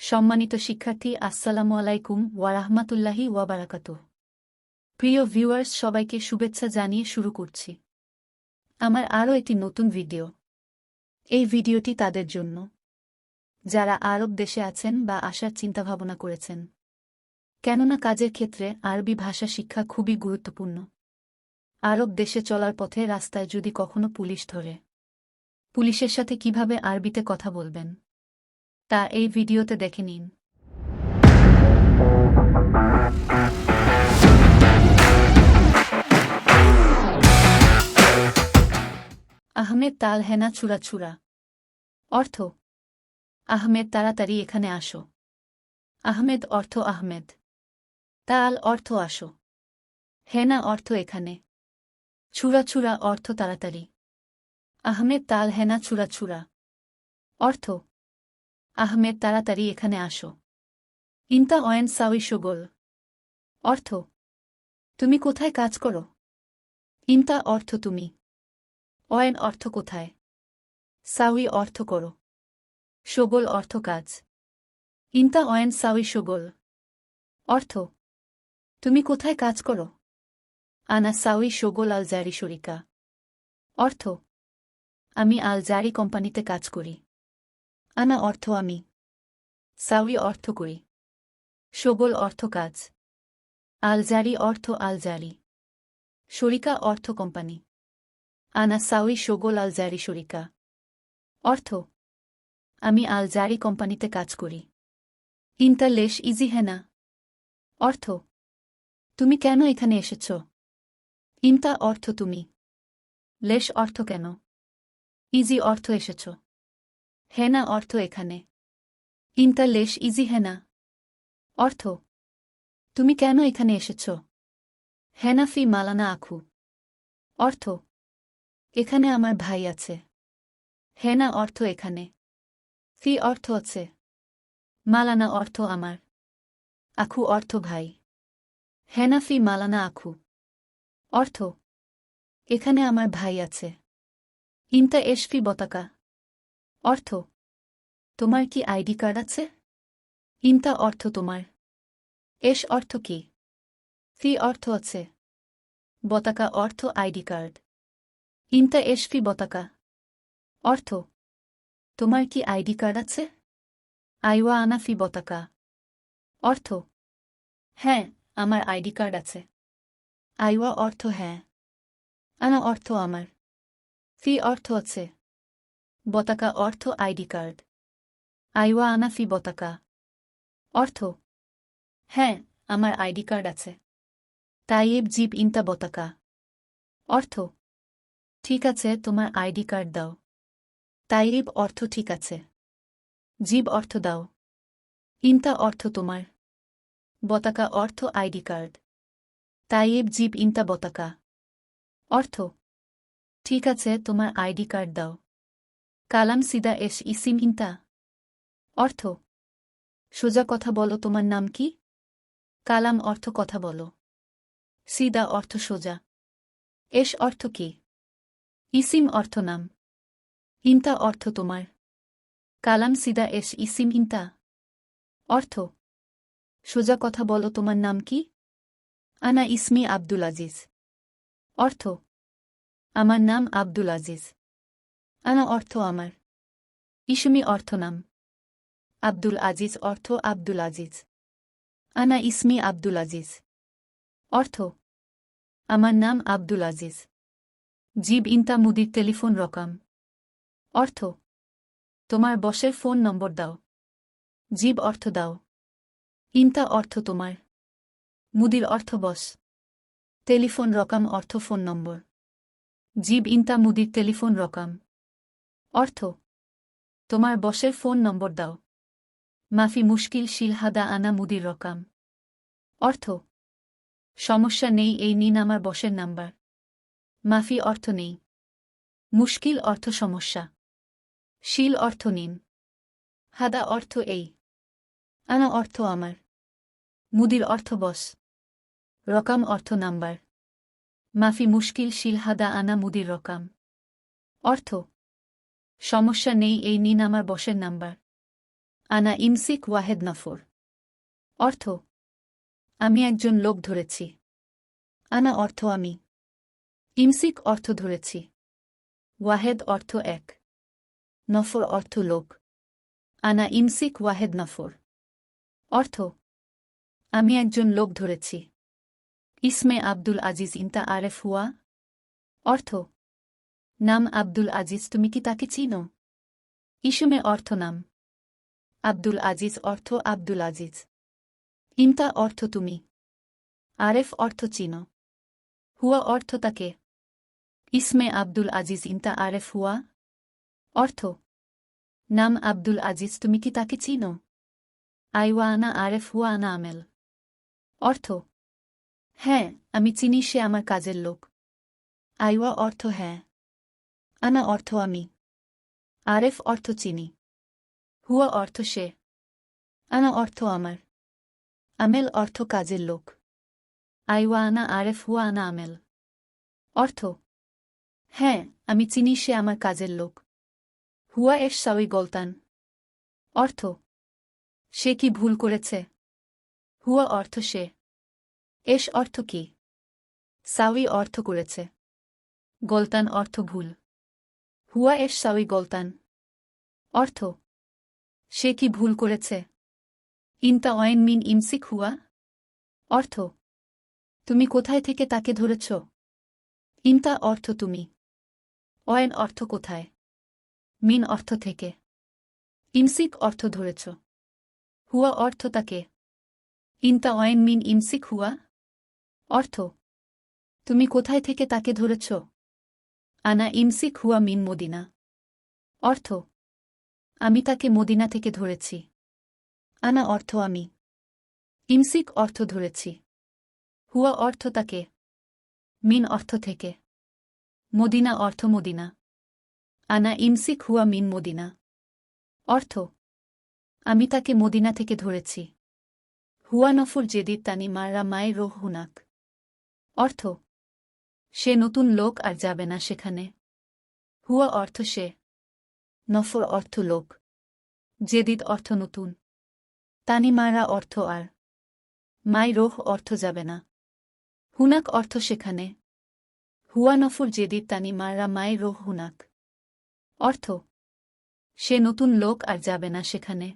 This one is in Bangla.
সম্মানিত শিক্ষার্থী, আসসালামু আলাইকুম ওয়ারাহমাতুল্লাহি ওয়াবারাকাত প্রিয় ভিউয়ার্স, সবাইকে শুভেচ্ছা জানিয়ে শুরু করছি। আমার আরও একটি নতুন ভিডিও। এই ভিডিওটি তাদের জন্য। যারা আরব দেশে আছেন বা আসার চিন্তাভাবনা করেছেন। কেননা কাজের ক্ষেত্রে আরবি ভাষা শিক্ষা খুবই গুরুত্বপূর্ণ। আরব দেশে চলার পথে রাস্তায় যদি কখনো পুলিশ ধরে, পুলিশের সাথে কীভাবে আরবিতে কথা বলবেন? তা এই ভিডিওতে দেখে নিন। আহমেদ তাল হেনা ছুরা অর্থ, আহমেদ তাড়াতাড়ি এখানে আসো। আহমেদ অর্থ আহমেদ। তাল অর্থ আসো। হেনা অর্থ এখানে। ছুরা ছুরা অর্থ তাড়াতাড়ি। আহমেদ তাল হেনা ছুরা ছুরা অর্থ আহমেদ, তাড়াতাড়ি এখানে আসো। ইন্তা অয়েন সাউই সুগোল। অর্থ, তুমি কোথায় কাজ করো? ইন্তা অর্থ, তুমি। অয়েন অর্থ, কোথায়? সাউই অর্থ, করো। সগোল অর্থ, কাজ। ইন্তা অয়েন সাউই সগোল। অর্থ, তুমি কোথায় কাজ করো? আনা সাউই সগোল আল জারি শরিকা। অর্থ, আমি আল জারি কোম্পানিতে কাজ করি। আনা অর্থ আমি সাউরি অর্থ করি সগোল অর্থ কাজ আলজারি অর্থ আলজারি শরিকা অর্থ কোম্পানি আনা সাউরি সগোল আলজারি শরিকা অর্থ আমি আলজারি কোম্পানিতে কাজ করি ইন্টার লেশ ইজি হেনা অর্থ তুমি কেন এখানে এসেছ ইন্তা অর্থ তুমি লেশ অর্থ কেন ইজি অর্থ এসেছ হেনা অর্থ এখানে। ইন্তা লেশ ইজি হেনা। অর্থ, তুমি কেন এখানে এসেছ? হেনা ফি মালানা আখু। অর্থ, এখানে আমার ভাই আছে। হেনা অর্থ এখানে। ফি অর্থ আছে। মালানা অর্থ আমার। আখু অর্থ ভাই। হেনা ফি মালানা আখু। অর্থ, এখানে আমার ভাই আছে। ইন্তা এশফি বতাকা। অর্থ? তোমার কি আইডি কার্ড আছে? ইন্তা অর্থ তোমার। এস অর্থ কি? ফি অর্থ আছে। বতাকা অর্থ আইডি কার্ড। ইন্তা ফি বতাকা। অর্থ? তোমার কি আইডি কার্ড আছে? আইওয়া আনাফি বতাকা। অর্থ? হ্যাঁ আমার আইডি কার্ড আছে। আইওয়া অর্থ হ্যাঁ। আনা অর্থ আমার। ফি অর্থ আছে। বতাকা অর্থ আইডি কার্ড। আইওয়া আনাফি বতাকা। অর্থ হ্যাঁ আমার আইডি কার্ড আছে। তাইয়েব জিপ ইন্তা বতাকা। অর্থ, ঠিক আছে, তোমার আইডি কার্ড দাও। তাইয়েব অর্থ ঠিক আছে। জীব অর্থ দাও। ইন্তা অর্থ তোমার। বতাকা অর্থ আইডি কার্ড। তাইয়েব জীব ইন্তা বতাকা। অর্থ, ঠিক আছে, তোমার আইডি কার্ড দাও। কালাম সিদা এস ইসিম ইন্তা অর্থ, সোজা কথা বলো তোমার নাম কি? কালাম অর্থ কথা বলো। সিদা অর্থ সোজা। এস অর্থ কি? ইসিম অর্থ নাম। ইন্তা অর্থ তোমার। কালাম সিদা এস ইসিম ইন্তা অর্থ, সোজা কথা বলো তোমার নাম কি? আনা ইসমি আব্দুল আজিজ। অর্থ, আমার নাম আব্দুল আজিজ। আনা অর্থ আমার ইসমি অর্থ নাম আব্দুল আজিজ অর্থ আব্দুল আজিজ আনা ইসমি আব্দুল আজিজ অর্থ আমার নাম আব্দুল আজিজ জিব ইন্তা মুদির টেলিফোন রকম অর্থ তোমার বসের ফোন নম্বর দাও জীব অর্থ দাও ইন্তা অর্থ তোমার মুদির অর্থ বস টেলিফোন রকম অর্থ ফোন নম্বর জীব ইন্তা মুদির টেলিফোন রকম অর্থ, তোমার বসের ফোন নম্বর দাও। মাফি মুশকিল শিলহাদা আনা মুদির রকাম। অর্থ, সমস্যা নেই, এই নিন আমার বসের নাম্বার। মাফি অর্থ নেই। মুশকিল অর্থ সমস্যা। শিল অর্থ নিন। হাদা অর্থ এই। আনা অর্থ আমার। মুদির অর্থ বস। রকাম অর্থ নাম্বার। মাফি মুশকিল শিলহাদা আনা মুদির রকাম। অর্থ সমস্যা নেই, এই নিন আমার বসের নাম্বার। আনা ইমসিক ওয়াহেদ নফর। অর্থ, আমি একজন লোক ধরেছি। আনা অর্থ, আমি। ইমসিক অর্থ ধরেছি। ওয়াহেদ অর্থ এক। নফর অর্থ লোক। আনা ইমসিক ওয়াহেদ নফর। অর্থ, আমি একজন লোক ধরেছি। ইসমে আব্দুল আজিজ ইন্তা আরেফ হুয়া। অর্থ নাম আব্দুল আজিজ, তুমি কি তাকে চিনো? ইসুমে অর্থ নাম। আব্দুল আজিজ অর্থ আব্দুল আজিজ। ইমতা অর্থ তুমি। আরেফ অর্থ চিনো। হুয়া অর্থ তাকে। ইসমে আব্দুল আজিজ ইন্তা আরেফ হুয়া। অর্থ। নাম আব্দুল আজিজ, তুমি কি তাকে চিনো? আইওয়া আনা আরেফ হুয়া আনা আমেল। অর্থ। হ্যাঁ আমি চিনি, সে আমার কাজের লোক। আইওয়া অর্থ হ্যাঁ। আনা অর্থ আমি। আরেফ অর্থ চিনি। হুয়া অর্থ সে। আনা অর্থ আমার। আমেল অর্থ কাজের লোক। আইওয়া আনা আরেফ, হুয়া আনা আমেল। অর্থ হ্যাঁ আমি চিনি সে আমার কাজের লোক। হুয়া এস সাউই গলতান। অর্থ, সে কি ভুল করেছে? হুয়া অর্থ সে। এস অর্থ কি? সাউই অর্থ করেছে। গলতান অর্থ ভুল। হুয়া এস সাউই গলতান। অর্থ, সে কি ভুল করেছে? ইনতা অয়েন মিন ইমসিক হুয়া? অর্থ, তুমি কোথায় থেকে তাকে ধরেছ? ইনতা অর্থ তুমি। অয়েন অর্থ কোথায়? মিন অর্থ থেকে। ইমসিক অর্থ ধরেছ। হুয়া অর্থ তাকে। ইনতা অয়েন মিন ইমসিক হুয়া? অর্থ, তুমি কোথায় থেকে তাকে ধরেছ? আনা ইমসিক হুয়া মিন মদিনা। অর্থ, আমি তাকে মদিনা থেকে ধরেছি। আনা অর্থ, আমি। ইমসিক অর্থ ধরেছি। হুয়া অর্থ তাকে। মিন অর্থ থেকে। মদিনা অর্থ মদিনা। আনা ইমসিক হুয়া মিন মদিনা। অর্থ, আমি তাকে মদিনা থেকে ধরেছি। হুয়া নফর জেদিদ তানি মাররা মাই রোহ হুনাক। অর্থ সে নতুন লোক আর যাবে না সেখানে। হুয়া অর্থ সে। নফর অর্থ লোক। জেদিদ অর্থ নতুন। তানিমারা অর্থ আর। মাই রোহ অর্থ যাবে না। হুনাক অর্থ সেখানে। হুয়া নফর, জেদিদ, তানিমারা, মাই রোহ, হুনাক। অর্থ, সে নতুন লোক আর যাবে না সেখানে।